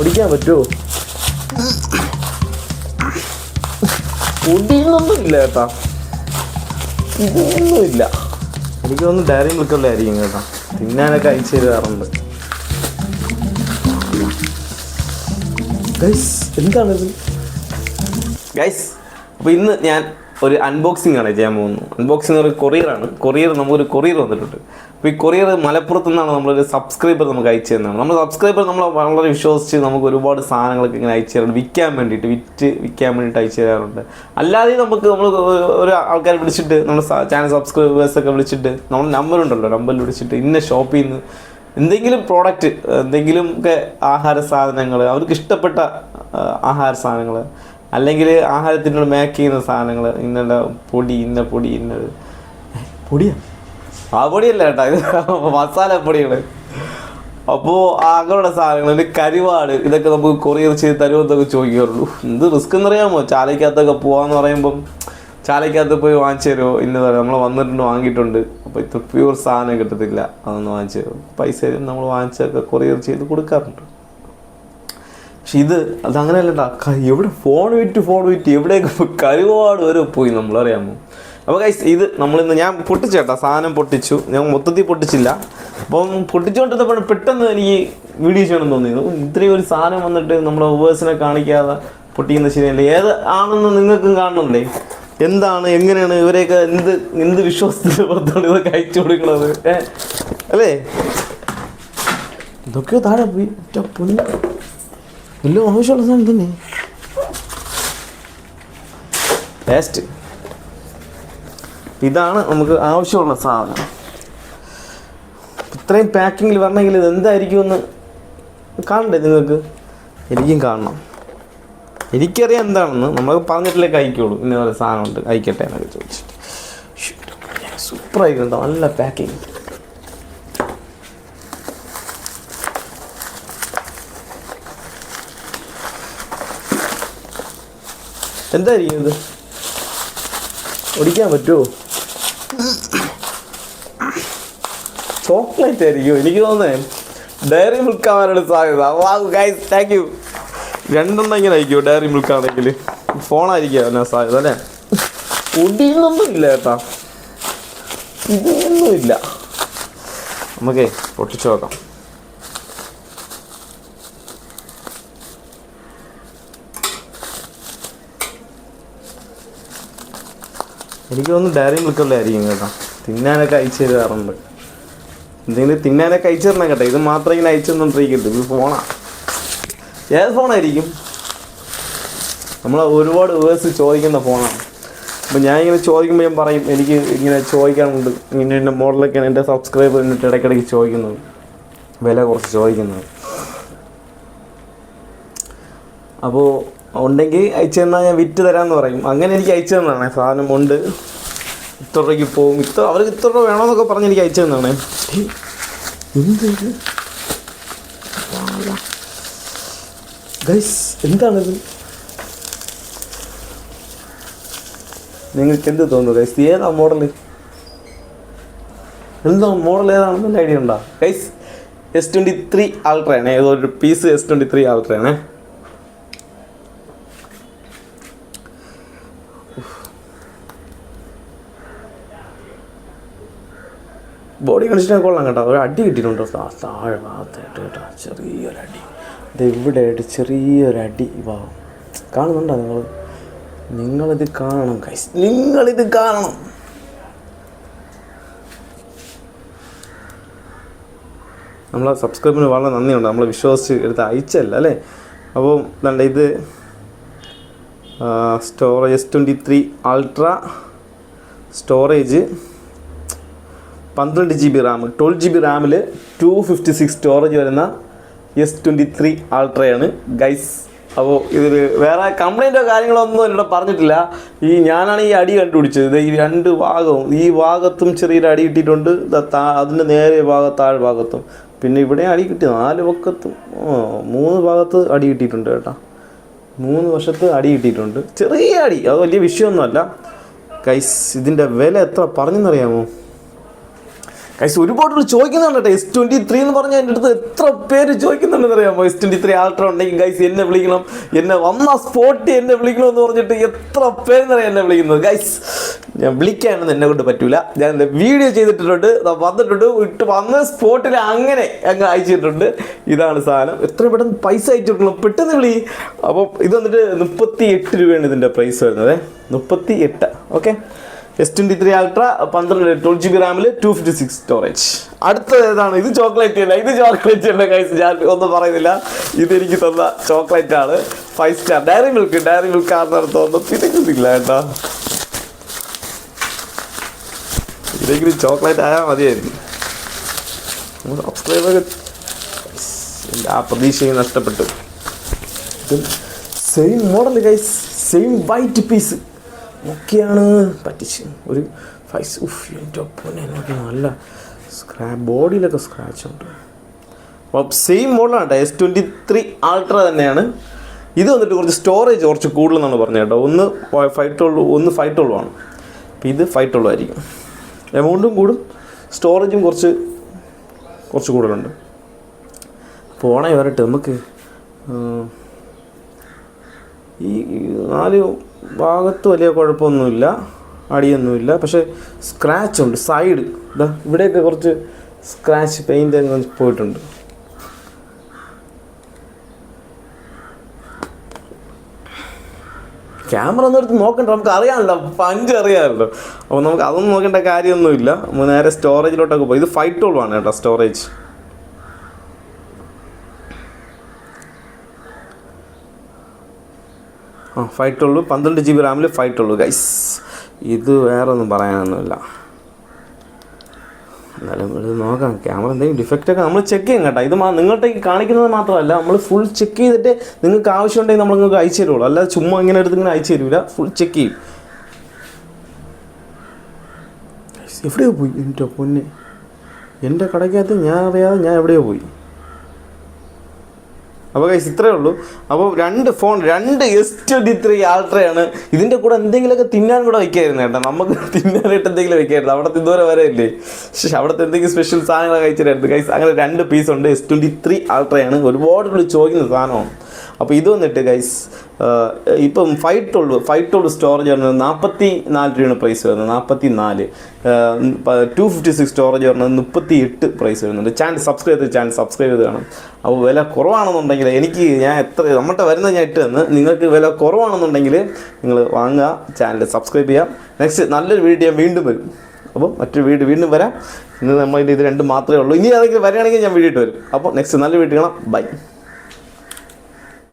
ഓടിക്കാൻ പറ്റുമോ ഒടിയൊന്നും ഇല്ല കേട്ടാ ഇതൊന്നുമില്ല. എനിക്ക് ഒന്ന് ഡയറി മിൽക്കുള്ള ആയിരിക്കും കേട്ടാ. തിന്നാനൊക്കെ അയച്ചു തരാറുണ്ട്. ഗൈസ് എന്താണിത് ഗൈസ് അപ്പോൾ ഇന്ന് ഞാൻ ഒരു അൺബോക്സിംഗ് ആണ് ചെയ്യാൻ പോകുന്നത്. അൺബോക്സിംഗ് ഒരു കൊറിയറാണ് കൊറിയർ നമുക്കൊരു കൊറിയർ വന്നിട്ടുണ്ട് അപ്പോൾ ഈ കൊറിയർ മലപ്പുറത്ത് നിന്നാണ് നമ്മളൊരു സബ്സ്ക്രൈബർ നമുക്ക് അയച്ചു തന്നെയാണ് നമ്മൾ സബ്സ്ക്രൈബർ നമ്മൾ വളരെ വിശ്വസിച്ച് നമുക്ക് ഒരുപാട് സാധനങ്ങളൊക്കെ ഇങ്ങനെ അയച്ചു തരാറുണ്ട്. വിൽക്കാൻ വേണ്ടിയിട്ട് വിറ്റ് വിൽക്കാൻ വേണ്ടിയിട്ട് അയച്ചു തരാറുണ്ട്. അല്ലാതെ നമുക്ക് നമ്മൾ ഒരു ആൾക്കാരെ വിളിച്ചിട്ട് നമ്മൾ ചാനൽ സബ്സ്ക്രൈബേഴ്സൊക്കെ വിളിച്ചിട്ട് നമ്മൾ നമ്പർ ഉണ്ടല്ലോ നമ്പറിൽ വിളിച്ചിട്ട് ഇന്ന ഷോപ്പിൽ നിന്ന് എന്തെങ്കിലും പ്രോഡക്റ്റ് എന്തെങ്കിലും ഒക്കെ ആഹാര സാധനങ്ങൾ അവർക്ക് ഇഷ്ടപ്പെട്ട ആഹാര സാധനങ്ങൾ അല്ലെങ്കിൽ ആഹാരത്തിനോട് മേക്ക് ചെയ്യുന്ന സാധനങ്ങൾ ഇന്നുള്ള പൊടി ഇന്ന പൊടി ഇന്നത്. പൊടിയാ? ആ പൊടിയല്ല കേട്ടോ ഇത് മസാല പൊടികൾ അപ്പോൾ അങ്ങനെയുള്ള സാധനങ്ങൾ പിന്നെ കരുവാട് ഇതൊക്കെ നമുക്ക് കൊറിയർ ചെയ്ത് തരുമെന്നൊക്കെ ചോദിക്കാറുള്ളൂ. എന്ത് റിസ്ക് എന്നറിയാമോ? ചാലയ്ക്കകത്തൊക്കെ പോകാന്ന് പറയുമ്പം ചാലയ്ക്കകത്ത് പോയി വാങ്ങിച്ചു തരുമോ? ഇന്നത് നമ്മൾ വന്നിട്ടുണ്ട് വാങ്ങിയിട്ടുണ്ട്. അപ്പോൾ ഇത്ര പ്യൂർ സാധനം കിട്ടത്തില്ല അതൊന്ന് വാങ്ങിച്ചു തരും പൈസ നമ്മൾ വാങ്ങിച്ചൊക്കെ കൊറിയർ ചെയ്ത് കൊടുക്കാറുണ്ട്. പക്ഷെ ഇത് അത് അങ്ങനെയല്ലട്ടാ ക- എവിടെ ഫോൺ വിറ്റ് ഫോൺ വിറ്റ് എവിടെയൊക്കെ കരുവാട് വരെ പോയി നമ്മൾ അറിയാമോ അപ്പോൾ ഗൈസ് ഇത് നമ്മളിന്ന് ഞാൻ പൊട്ടിച്ചേട്ടാ സാധനം പൊട്ടിച്ചു. ഞാൻ മൊത്തത്തിൽ പൊട്ടിച്ചില്ല. അപ്പം പൊട്ടിച്ചുകൊണ്ടിരുന്നപ്പോൾ പെട്ടെന്ന് എനിക്ക് വീഡിയോ ചെയ്യണം തോന്നി ഇത്രയും ഒരു സാധനം വന്നിട്ട് നമ്മളെ ഉപേഴ്സിനെ കാണിക്കാതെ പൊട്ടിക്കുന്ന ശരിയല്ല? ഏത് ആണെന്ന് നിങ്ങൾക്കും കാണണമല്ലേ? എന്താണ് എങ്ങനെയാണ് ഇവരെയൊക്കെ എന്ത് എന്ത് വിശ്വാസത്തിന്റെ പുറത്താണ് ഇതൊക്കെ അയച്ചു കൊടുക്കുന്നത്? അല്ലേ? ഇതൊക്കെ താഴെ പോയി. പൊന്നു. എല്ലാം ആവശ്യമുള്ള സാധനം തന്നെ. ടേസ്റ്റ് ഇതാണ് നമുക്ക് ആവശ്യമുള്ള സാധനം. ഇത്രയും പാക്കിങ്ങിൽ വരണമെങ്കിൽ ഇത് എന്തായിരിക്കും എന്ന് കാണണ്ടേ നിങ്ങൾക്ക്? എനിക്കും കാണണം. എനിക്കറിയാം എന്താണെന്ന്. നമ്മൾ പറഞ്ഞിട്ടില്ലേ കഴിക്കുള്ളൂ. ഇന്ന പോലെ സാധനമുണ്ട്. കഴിക്കട്ടെ എന്നൊക്കെ ചോദിച്ചിട്ട്. സൂപ്പറായിരിക്കും നല്ല പാക്കിങ് എന്തായിരിക്കും ഇത് ഓടിക്കാൻ പറ്റുമോ ചോക്ലേറ്റ് ആയിരിക്കും എനിക്ക് തോന്നേ ഡയറി മിൽക്ക് ആവാനാണ് സാധ്യത. വാവ് ഗൈസ് താങ്ക് യു രണ്ടെണ്ണം ഇങ്ങനെ ആയിരിക്കുമോ ഡയറി മിൽക്ക് ആണെങ്കിൽ? ഫോണായിരിക്കും എന്നാ സാധ്യത അല്ലേ? ഒടിയൊന്നും ഇല്ല കേട്ടാ. ഇതൊന്നും ഇല്ല. നമുക്കേ പൊട്ടിച്ചു നോക്കാം. എനിക്ക് തോന്നുന്നു ഡയറി ആയിരിക്കും കേട്ടോ. തിന്നാനൊക്കെ അയച്ചു തരാറുണ്ട്. എന്തെങ്കിലും തിന്നാനൊക്കെ അയച്ചു തരണം കേട്ടോ. ഇത് മാത്രം ഇങ്ങനെ അയച്ചു തന്നോണ്ടിരിക്കരുത്. ഇത് ഫോണാ ഏത് ഫോണായിരിക്കും നമ്മൾ ഒരുപാട് വേഴ്സ് ചോദിക്കുന്ന ഫോണാണ് അപ്പം ഞാൻ ഇങ്ങനെ ചോദിക്കുമ്പോൾ ഞാൻ പറയും എനിക്ക് ഇങ്ങനെ ചോദിക്കാനുണ്ട്. ഇങ്ങനെ എന്റെ മോഡലൊക്കെയാണ് എന്റെ സബ്സ്ക്രൈബർ എന്നിട്ട് ഇടയ്ക്കിടയ്ക്ക് ചോദിക്കുന്നത്. വില കുറച്ച് ചോദിക്കുന്നത്. അപ്പോൾ ഉണ്ടെങ്കിൽ അയച്ചു തന്നാൽ ഞാൻ വിറ്റ് തരാമെന്ന് പറയും. അങ്ങനെ എനിക്ക് അയച്ചു തന്നതാണ്. സാധനം ഉണ്ട്. ഇത്ര രൂപയ്ക്ക് പോകും ഇത്ര അവർക്ക് ഇത്ര രൂപ വേണമെന്നൊക്കെ പറഞ്ഞ് എനിക്ക് അയച്ചു തന്നാണ് എന്ത് എന്താണിത്? നിങ്ങൾക്ക് എന്ത് തോന്നുന്നു ഗൈസ് ഏതാ മോഡൽ എന്താ മോഡൽ ഏതാണെന്ന് ഐഡിയ ഉണ്ടോ? ഗൈസ് എസ് ട്വന്റി ത്രീ ആൾട്രയാണ് ഒരു പീസ് എസ് ട്വന്റി ത്രീ ആൾട്രയാണ് ബോഡി കണ്ടീഷനെ കൊള്ളാം കേട്ടോ. ഒരു അടി കിട്ടിയിട്ടുണ്ട്. താഴെ ഭാഗത്തായിട്ട് കേട്ടോ. ചെറിയൊരു അടി ഇത് ചെറിയൊരു അടി വാ. കാണുന്നുണ്ടോ നിങ്ങൾ? നിങ്ങളിത് കാണണം കൈസ് നിങ്ങളിത് കാണണം. നമ്മളെ സബ്സ്ക്രൈബിന് വളരെ നന്ദിയുണ്ട്. നമ്മൾ വിശ്വസിച്ച് എടുത്ത് അയച്ചല്ല അല്ലേ? അപ്പോൾ നല്ല ഇത് storage S twenty three ultra storage പന്ത്രണ്ട് G B RAM twelve G B റാമിൽ two fifty six storage വരുന്ന എസ് ട്വന്റി ത്രീ അൾട്രയാണ് ഗൈസ് അപ്പോൾ ഇതിൽ വേറെ കംപ്ലൈന്റോ കാര്യങ്ങളോ ഒന്നും എന്നോട് പറഞ്ഞിട്ടില്ല. ഈ ഞാനാണ് ഈ അടി കണ്ടുപിടിച്ചത്. ഈ രണ്ട് ഭാഗവും ഈ ഭാഗത്തും ചെറിയൊരു അടി കിട്ടിയിട്ടുണ്ട്. അതിന്റെ നേരെ ഭാഗം താഴെ ഭാഗത്തും. പിന്നെ ഇവിടെ അടി കിട്ടി. നാല് പക്കത്തും. മൂന്ന് ഭാഗത്ത് അടി കിട്ടിയിട്ടുണ്ട് കേട്ടോ. മൂന്ന് വർഷത്ത് അടി കിട്ടിയിട്ടുണ്ട്. ചെറിയ അടി. അത് വലിയ വിഷയമൊന്നുമല്ല. കൈസ് ഇതിന്റെ വില എത്ര പറഞ്ഞെന്നറിയാമോ? കൈസ് ഒരുപാട് പേര് ചോദിക്കുന്നുണ്ട് കേട്ടോ. എസ് ട്വന്റി ത്രീ എന്ന് പറഞ്ഞാൽ എന്റെ അടുത്ത് എത്ര പേര് ചോദിക്കുന്നുണ്ടെന്ന് അറിയാമോ എസ് ട്വന്റി ത്രീ ആൾട്ര ഉണ്ടെങ്കിൽ ഗൈസ് എന്നെ വിളിക്കണം. എന്നെ വന്ന സ്പോട്ട് എന്നെ വിളിക്കണം എന്ന് പറഞ്ഞിട്ട് എത്ര പേരെന്നറിയാം എന്നെ വിളിക്കുന്നത്. ഗൈസ് ഞാൻ വിളിക്കാനൊന്നും എന്നെ കൊണ്ട് പറ്റൂല. ഞാൻ എന്റെ വീഡിയോ ചെയ്തിട്ടുണ്ട്. വന്നിട്ടുണ്ട്. ഇട്ട് വന്ന സ്പോട്ടിൽ അങ്ങനെ അങ്ങ് അയച്ചിട്ടുണ്ട്. ഇതാണ് സാധനം. എത്ര പെട്ടെന്ന് പൈസ അയച്ചിട്ടുള്ളൂ പെട്ടെന്ന് വിളി. അപ്പം ഇത് വന്നിട്ട് മുപ്പത്തി എട്ട് രൂപയാണ് ഇതിന്റെ പ്രൈസ് വരുന്നത്. മുപ്പത്തി എട്ട് okay S twenty three ultra പന്ത്രണ്ട് ട്വൽവ് ജി ബി റാമിൽ ടു ഫിഫ്റ്റി സിക്സ് സ്റ്റോറേജ് അടുത്തത് ഏതാണ്? ഇത് ചോക്ലേറ്റ് അല്ല. ഇത് ചോക്ലേറ്റ് അല്ല കൈസ് ഞാൻ ഒന്നും പറയുന്നില്ല. ഇത് എനിക്ക് തന്ന ചോക്ലേറ്റ് ആണ്. Five star dairy milk dairy milk ആണെന്ന് തോന്നുന്നു. കിട്ടില്ല കേട്ടോ. ഇതെങ്കിലും ചോക്ലേറ്റ് ആയാൽ മതിയായിരുന്നു. സബ്സ്ക്രൈബർ ആ പ്രതീക്ഷയും നഷ്ടപ്പെട്ടു. Same model guys same white piece ഒക്കെയാണ് പറ്റിച്ച്. ഒരു ഫൈസ് ഉഫ് എന്റെ ഒപ്പം നല്ല സ്ക്രാ ബോഡിയിലൊക്കെ സ്ക്രാച്ച് ഉണ്ട്. അപ്പോൾ സെയിം മോഡലാണ് എസ് ട്വന്റി ത്രീ ആൾട്ര തന്നെയാണ്. ഇത് വന്നിട്ട് കുറച്ച് സ്റ്റോറേജ് കുറച്ച് കൂടുതലെന്നാണ് പറഞ്ഞത് കേട്ടോ. ഒന്ന് ഫൈവ് ട്വൽവ് ഒന്ന് ഫൈവ് ട്വൽവ് ആണ്. അപ്പോൾ ഇത് ഫൈവ് ട്വൽവ് ആയിരിക്കും. എമൗണ്ടും കൂടും. സ്റ്റോറേജും കുറച്ച് കുറച്ച് കൂടുതലുണ്ട്. പോണേ വരട്ടെ. നമുക്ക് ഈ നാല് ഭാഗത്ത് വലിയ കുഴപ്പമൊന്നുമില്ല അടിയൊന്നുമില്ല. പക്ഷേ സ്ക്രാച്ച് ഉണ്ട് സൈഡ് ഇതാ ഇവിടെയൊക്കെ കുറച്ച് സ്ക്രാച്ച് പെയിന്റ് അങ്ങ് പോയിട്ടുണ്ട്. ക്യാമറ ഒന്നും എടുത്ത് നോക്കണ്ട നമുക്ക് അറിയാമല്ലോ പഞ്ച് അറിയാമല്ലോ. അപ്പോൾ നമുക്ക് അതൊന്നും നോക്കേണ്ട കാര്യമൊന്നുമില്ല. നമ്മൾ നേരെ സ്റ്റോറേജിലോട്ടൊക്കെ പോയി. ഇത് ഫൈവ് ടോൾ ആണ് കേട്ടോ സ്റ്റോറേജ് ആ ഫൈവ് ട്വൽവ് പന്ത്രണ്ട് ജി ബി റാമിൽ ഫൈവ് ട്വൽവ് ഗൈസ് ഇത് വേറെ ഒന്നും പറയാനൊന്നുമില്ല. എന്നാലും ഇത് നോക്കാം. ക്യാമറ എന്തെങ്കിലും ഡിഫക്റ്റ് ഒക്കെ നമ്മൾ ചെക്ക് ചെയ്യാം കേട്ടോ. ഇത് നിങ്ങൾട്ടേക്ക് കാണിക്കുന്നത് മാത്രമല്ല നമ്മൾ ഫുൾ ചെക്ക് ചെയ്തിട്ട് നിങ്ങൾക്ക് ആവശ്യമുണ്ടെങ്കിൽ നമ്മൾ നിങ്ങൾക്ക് അയച്ചു തരുള്ളൂ. അല്ലാതെ ചുമ്മാ ഇങ്ങനെ എടുത്ത് ഇങ്ങനെ അയച്ചു തരൂല. ഫുൾ ചെക്ക് ചെയ്യും. എവിടെയോ പോയി എന്റെ പൊന്നെ. എന്റെ കടയ്ക്കകത്ത് ഞാൻ അറിയാതെ ഞാൻ എവിടെയോ പോയി. അപ്പോൾ കൈസ് ഇത്രയേ ഉള്ളൂ. അപ്പോൾ രണ്ട് ഫോൺ രണ്ട് എസ് ട്വന്റി ത്രീ ആൾട്രയാണ് ഇതിന്റെ കൂടെ എന്തെങ്കിലുമൊക്കെ തിന്നാൻ കൂടെ വയ്ക്കായിരുന്നു കേട്ടോ. നമുക്ക് തിന്നാനായിട്ട് എന്തെങ്കിലും വയ്ക്കായിരുന്നു. അവിടെ ഇതുവരെ വരെ ഇല്ലേ പക്ഷേ അവിടുത്തെ എന്തെങ്കിലും സ്പെഷ്യൽ സാധനങ്ങൾ കഴിച്ചിട്ടായിരുന്നു. കൈസ് അങ്ങനെ രണ്ട് പീസ് ഉണ്ട് എസ് ട്വന്റി ത്രീ ആൾട്രയാണ് ഒരുപാട് ചോദിക്കുന്ന സാധനമാണ്. അപ്പോൾ ഇത് വന്നിട്ട് ഗൈസ് ഇപ്പം five twelve five twelve storage വരുന്നത് നാൽപ്പത്തി നാല് രൂപയാണ് പ്രൈസ് വരുന്നത്. നാൽപ്പത്തി നാല് ടു ഫിഫ്റ്റി സിക്സ് സ്റ്റോറേജ് വരുന്നത് മുപ്പത്തി എട്ട് പ്രൈസ് വരുന്നുണ്ട്. ചാനൽ സബ്സ്ക്രൈബ് ചെയ്ത് ചാനൽ സബ്സ്ക്രൈബ് ചെയ്ത് കാണും. അപ്പോൾ വില കുറവാണെന്നുണ്ടെങ്കിൽ എനിക്ക് ഞാൻ എത്ര നമ്മുടെ വരുന്നത് ഞാൻ ഇട്ട് തന്ന് നിങ്ങൾക്ക് വില കുറവാണെന്നുണ്ടെങ്കിൽ നിങ്ങൾ വാങ്ങുക ചാനൽ സബ്സ്ക്രൈബ് ചെയ്യാം. നെക്സ്റ്റ് നല്ലൊരു വീഡിയോ വീണ്ടും വരും. അപ്പോൾ മറ്റൊരു വീട് വീണ്ടും വരാം. ഇന്ന് നമ്മൾ ഇത് രണ്ടും മാത്രമേ ഉള്ളൂ. ഇനി അതെങ്കിലും വരികയാണെങ്കിൽ ഞാൻ വീഡിയോ വരും. അപ്പോൾ നെക്സ്റ്റ് നല്ല വീട്ടിൽ കാണാം. ബൈ